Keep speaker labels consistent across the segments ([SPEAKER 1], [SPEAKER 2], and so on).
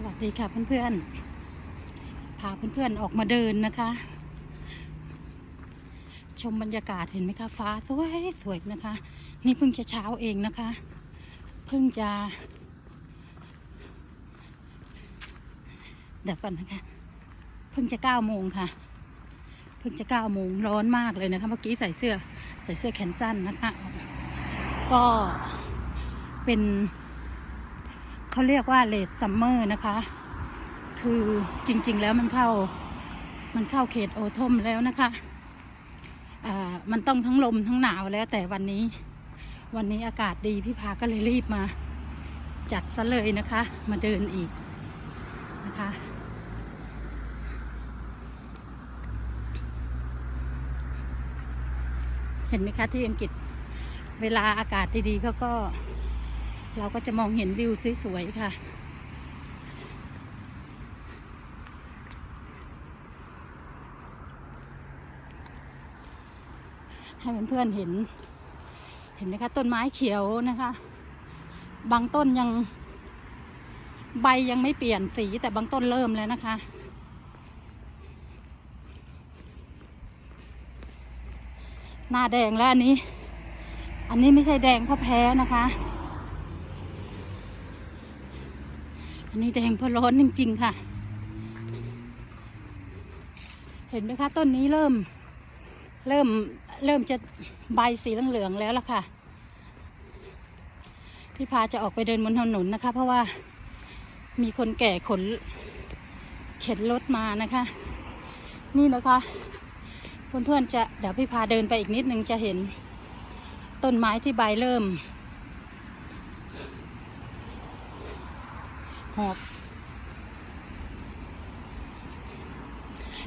[SPEAKER 1] สวัสดีค่ะเพื่อนๆ พาเพื่อนๆออกมาเดินนะคะ ชมบรรยากาศเห็นไหมคะฟ้าสวยสวยนะคะ นี่เพิ่งจะเช้าเองนะคะ เพิ่งจะเดี๋ยวก่อนนะคะ เพิ่งจะเก้าโมงค่ะ เพิ่งจะเก้าโมงร้อนมากเลยนะคะเมื่อกี้ใส่เสื้อใส่เสื้อแขนสั้นนะคะ ก็เป็น เขาเรียกว่าเลดซัมเมอร์นะคะ คือจริงๆแล้วมันเข้า มันเข้าเขตโอทมแล้วนะคะอ่ามันต้องทั้งลมทั้งหนาวแล้วแต่วันนี้ วันนี้อากาศดีพี่พาก็เลยรีบมา จัดซะเลยนะคะ มาเดินอีกนะคะเห็นไหมคะที่อังกฤษเวลาอากาศดีๆเขาก็ เราก็จะมองเห็นวิวสวยๆค่ะ ให้เพื่อนๆเห็น เห็นไหมคะต้นไม้เขียวนะคะ บางต้นยังใบยังไม่เปลี่ยนสีแต่บางต้นเริ่มแล้วนะคะ หน้าแดงแล้วอันนี้ อันนี้ไม่ใช่แดงเพราะแพ้นะคะ อันนี้แดงเพราะร้อนจริง ๆ ค่ะ เห็นไหมคะต้นนี้เริ่ม เริ่มเริ่มจะใบสีเหลืองๆแล้วล่ะค่ะ พี่พาจะออกไปเดินบนถนนนะคะ เพราะว่ามีคนแก่ขน เข็นรถมานะคะ นี่นะคะเพื่อนๆจะเดี๋ยวพี่พาเดินไปอีกนิดนึงจะเห็นต้นไม้ที่ใบเริ่ม หอบ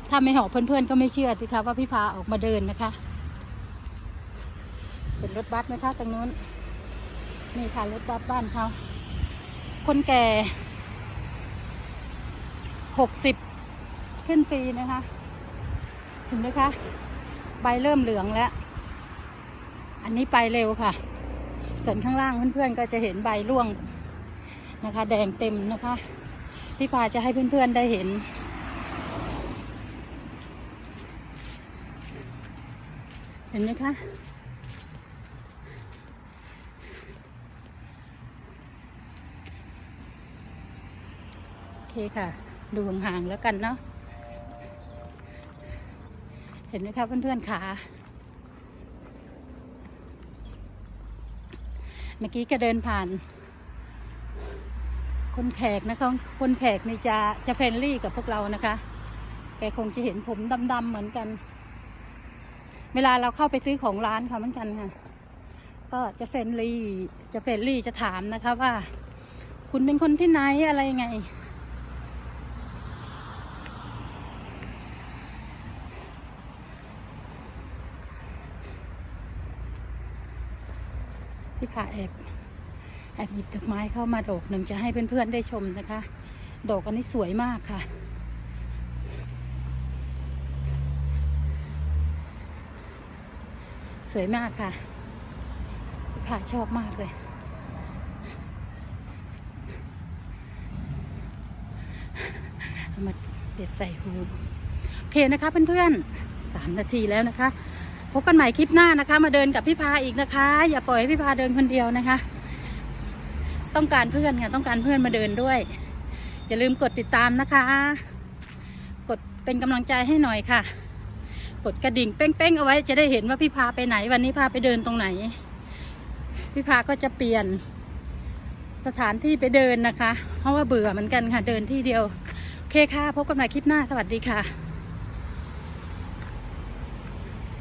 [SPEAKER 1] ถ้าไม่หอบเพื่อนๆก็ไม่เชื่อสิคะว่าพี่พาออกมาเดินนะคะเห็นรถบัสไหมคะตรงนู้น นี่ค่ะรถบัสบ้านเขา คนแก่หกสิบขึ้นปีนะคะเห็นไหมคะ ใบเริ่มเหลืองแล้ว อันนี้ไปเร็วค่ะ ส่วนข้างล่างเพื่อนๆก็จะเห็นใบร่วง นะคะ แดงเต็มนะคะพี่พาจะให้เพื่อนๆได้เห็น เห็นไหมคะโอเคค่ะ ดูห่างๆแล้วกันเนาะเห็นไหมคะเพื่อนๆขาเมื่อกี้ก็เดินผ่าน คนแขกนะคะคนแขกนี่จะจะเฟรนลี่กับพวกเรานะคะ แกคงจะเห็นผมดำๆเหมือนกัน เวลาเราเข้าไปซื้อของร้านเขาเหมือนกันค่ะ ก็จะเฟรนลี่จะเฟรนลี่จะถามนะคะว่า คุณเป็นคนที่ไหนอะไรยังไง พี่ผ่าแอบ แอบหยิบดอกไม้เข้ามาดอกหนึ่งจะให้เพื่อนๆได้ชมนะคะ ดอกอันนี้สวยมากค่ะ สวยมากค่ะพี่ผ่าชอบมากเลย มาเด็ดใส่หูโอเคนะคะเพื่อนๆสามนาทีแล้วนะคะ พบกันใหม่คลิปหน้านะคะ มาเดินกับพี่พาอีกนะคะ อย่าปล่อยให้พี่พาเดินคนเดียวนะคะ ต้องการเพื่อนค่ะต้องการเพื่อนมาเดินด้วย อย่าลืมกดติดตามนะคะ กดเป็นกำลังใจให้หน่อยค่ะ กดกระดิ่งเป้งๆเอาไว้จะได้เห็นว่าพี่พาไปไหน วันนี้พาไปเดินตรงไหน พี่พาก็จะเปลี่ยนสถานที่ไปเดินนะคะ เพราะว่าเบื่อเหมือนกันค่ะ เดินที่เดียว โอเคค่ะ พบกันใหม่คลิปหน้า สวัสดีค่ะ